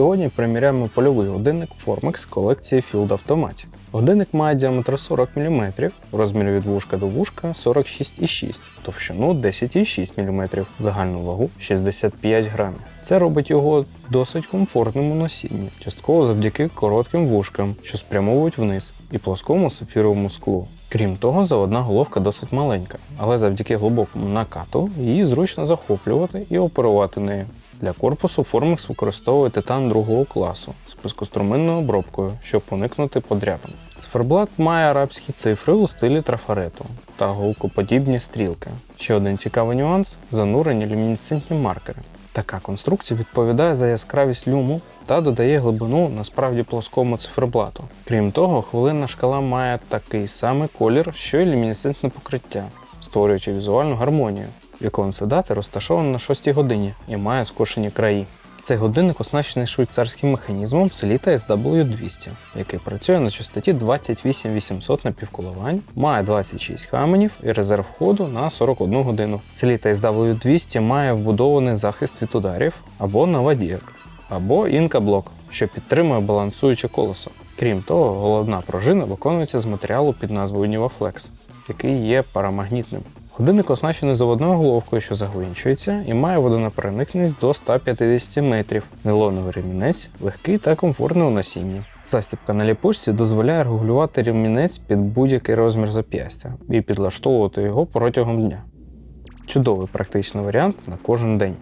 сьогодні приміряємо польовий годинник Formex колекції Field Automatic. Годинник має діаметр 40 мм, розмір від вушка до вушка 46,6, товщину 10,6 мм, загальну вагу 65 грамів. Це робить його досить комфортним у носінні, частково завдяки коротким вушкам, що спрямовують вниз, і плоскому сапфіровому склу. Крім того, заводна головка досить маленька, але завдяки глибокому накату її зручно захоплювати і оперувати нею. Для корпусу Formix використовує титан другого класу з пускоструменною обробкою, щоб уникнути подряпин. Циферблат має арабські цифри у стилі трафарету та голкоподібні стрілки. Ще один цікавий нюанс занурені люмінесцентні маркери. Така конструкція відповідає за яскравість люму та додає глибину насправді плоскому циферблату. Крім того, хвилинна шкала має такий самий колір, що й люмінесцентне покриття, створюючи візуальну гармонію. Віконце седати розташоване на 6 годині і має скошені краї. Цей годинник оснащений швейцарським механізмом Selita SW200, який працює на частоті 28800 напівколивань, має 26 каменів і резерв ходу на 41 годину. Selita SW200 має вбудований захист від ударів або наводіяк, або інкаблок, що підтримує балансуюче колесо. Крім того, головна пружина виконується з матеріалу під назвою Nivaflex, який є парамагнітним. Годинник оснащений заводною головкою, що загвинчується, і має водонепроникність до 150 метрів. Нейлоновий ремінець легкий та комфортний у носінні. Застібка на ліпучці дозволяє регулювати ремінець під будь-який розмір зап'ястя і підлаштовувати його протягом дня. Чудовий практичний варіант на кожен день.